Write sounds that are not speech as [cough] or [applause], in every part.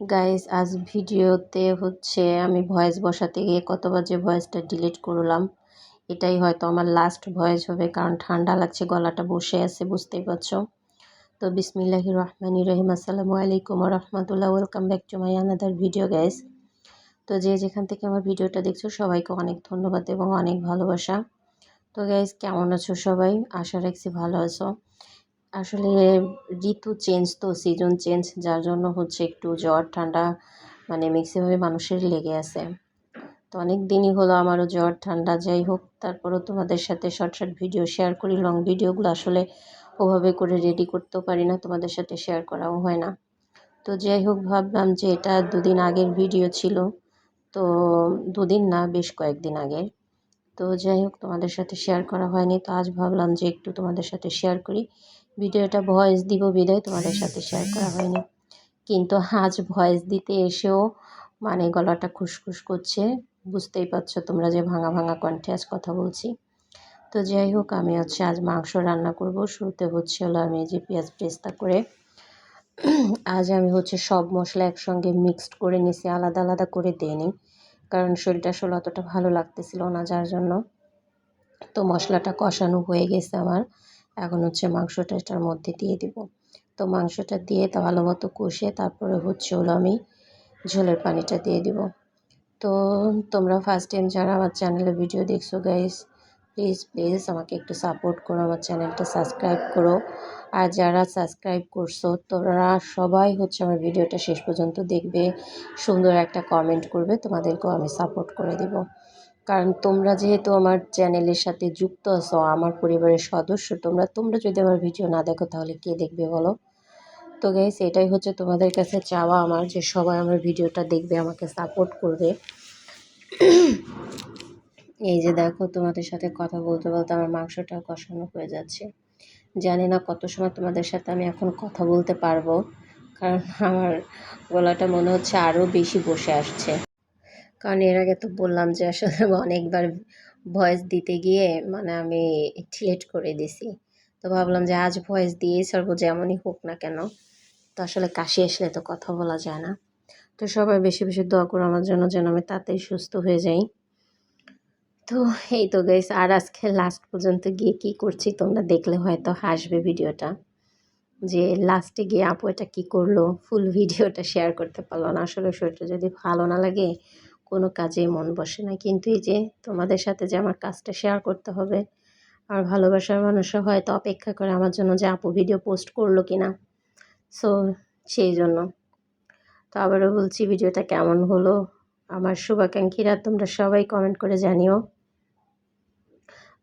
Guys আজ ভিডিওতে হচ্ছে আমি ভয়েস বসাতে গিয়ে কতবার যে ভয়েসটা ডিলিট করলাম। এটাই হয়তো আমার লাস্ট ভয়েস হবে, কারণ ঠান্ডা লাগছে, গলাটা বসে আছে, বুঝতেই পারছ। তো বিসমিল্লাহি রহমানি রহিম, আসসালামু আলাইকুম রহমতুল্লাহ welcome back to my another video guys তো যে যেখান থেকে আমার ভিডিওটা দেখছ, সবাইকে অনেক ধন্যবাদ এবং অনেক ভালোবাসা। তো গাইস কেমন আছো সবাই? আশা রাখছি ভালো আছো। আসলে ঋতু চেঞ্জ তো সিজন চেঞ্জ যার জন্য হচ্ছে একটু জ্বর, ঠান্ডা মানে ম্যাক্সিমামে মানুষের লেগে আছে। তো অনেক দিনই হলো আমারও জ্বর, ঠান্ডা, যাই হোক, তারপরেও তোমাদের সাথে শর্ট শর্ট ভিডিও শেয়ার করি। লং ভিডিওগুলো আসলে ওভাবে করে রেডি করতেও পারি না, তোমাদের সাথে শেয়ার করাও হয় না। তো যাই হোক, ভাবলাম যে এটা দুদিন আগের ভিডিও ছিল, তো দুদিন না, বেশ কয়েকদিন আগের। তো যাই হোক, তোমাদের সাথে শেয়ার করা হয়নি, তো আজ ভাবলাম যে একটু তোমাদের সাথে শেয়ার করি। ভিডিওটা ভয়েস দিব বিদায়, তোমাদের সাথে শেয়ার করা হয়নি। কিন্তু আজ ভয়েস দিতে এসেও মানে গলাটা খুসখুস করছে। বুঝতেই পারছ তোমরা যে ভাঙা ভাঙা কণ্ঠে আজ কথা বলছি। তো যাই হোক, আমি হচ্ছে আজ মাংস রান্না করব। শুরুতে হচ্ছে হলো আমি যে পেঁয়াজ পেস্তা করে, আজ আমি হচ্ছে সব মশলা একসঙ্গে মিক্সড করে নিছি, আলাদা আলাদা করে দিইনি। কারণ শরীরটা আসলে অতটা ভালো লাগতেছিল না, যার জন্য তো মশলাটা কষানো হয়ে গেছে আমার। এখন হচ্ছে মাংসটা এটার মধ্যে দিয়ে দিব। তো মাংসটা দিয়ে তা ভালো মতো কষে তারপরে হচ্ছে হলো আমি ঝোলের পানিটা দিয়ে দিব। তো তোমরা ফার্স্ট টাইম যারা আমার চ্যানেলে ভিডিও দেখছ গাইস প্লিজ প্লিজ আমাকে একটু সাপোর্ট করো, আমার চ্যানেলটা সাবস্ক্রাইব করো। আর যারা সাবস্ক্রাইব করছ, তোমরা সবাই হচ্ছে আমার ভিডিওটা শেষ পর্যন্ত দেখবে, সুন্দর একটা কমেন্ট করবে, তোমাদেরকেও আমি সাপোর্ট করে দিব। কারণ তোমরা যেহেতু আমার চ্যানেলের সাথে যুক্ত আছো, আমার পরিবারের সদস্য, তোমরা তোমরা যদি আমার ভিডিও না দেখো তাহলে কে দেখবে বলো? তো গাইস এটাই হচ্ছে তোমাদের কাছে চাওয়া আমার যে সবাই আমার ভিডিওটা দেখবে, আমাকে সাপোর্ট করবে। এই যে দেখো, তোমাদের সাথে কথা বলতে বলতে আমার মাংসটা কষানো হয়ে যাচ্ছে। জানি না কত সময় তোমাদের সাথে আমি এখন কথা বলতে পারব, কারণ আমার গলাটা মনে হচ্ছে আরও বেশি বসে আসছে। কারণ এর আগে তো বললাম যে আসলে অনেকবার ভয়েস দিতে গিয়ে মানে আমি ডিলেট করে দিছি তো ভাবলাম যে আজ ভয়েস দিয়েই ছাড়বো যেমনই হোক না কেন। তো আসলে কাশি আসলে তো কথা বলা যায় না। তো সবাই বেশি বেশি দোয়া করো আমার জন্য যেন আমি তাতেই সুস্থ হয়ে যাই। তো এই তো গাইস আর আজকে লাস্ট পর্যন্ত গিয়ে কি করছি তোমরা দেখলে হয়তো হাসবে ভিডিওটা। যে লাস্টে গিয়ে আপু এটা কী করল? ফুল [laughs] ভিডিওটা শেয়ার করতে পারল না। আসলে শরীরটা যদি ভালো না লাগে কোনো কাজেই মন বসে না। কিন্তু এই যে তোমাদের সাথে যে আমার কাজটা শেয়ার করতে হবে, আর ভালোবাসার মানুষরা হয়তো অপেক্ষা করে আমার জন্য যে আপু ভিডিও পোস্ট করল কি না সো সেই জন্য। তো আবারও বলছি ভিডিওটা কেমন হলো? আমার শুভাকাঙ্ক্ষীরা তোমরা সবাই কমেন্ট করে জানিও।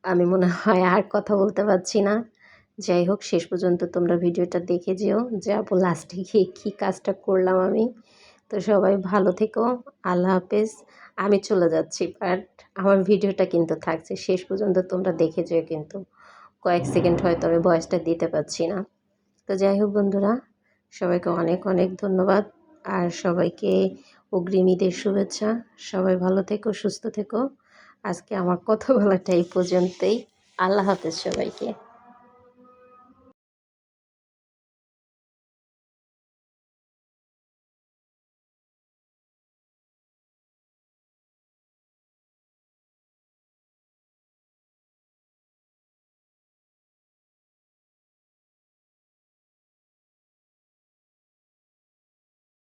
আমি মনে হয় আর কথা বলতে পারছি না। যাই হোক, শেষ পর্যন্ত তোমরা ভিডিওটা দেখে যেও যে আপু লাস্টে গিয়ে কী কাজটা করলাম আমি। তো সবাই ভালো থেকো, আল্লাহ হাফেজ। আমি চলে যাচ্ছি বাট আমার ভিডিওটা কিন্তু থাকছে, শেষ পর্যন্ত তোমরা দেখে যেও কিন্তু। কয়েক সেকেন্ড হয়তো আমি ভয়েসটা দিতে পারছি না। তো যাই হোক বন্ধুরা, সবাইকে অনেক অনেক ধন্যবাদ, আর সবাইকে অগ্রিম ঈদের শুভেচ্ছা। সবাই ভালো থেকো, সুস্থ থেকো। আজকে আমার কথা বলাটা এই পর্যন্তই। আল্লাহ হাফেজ সবাইকে।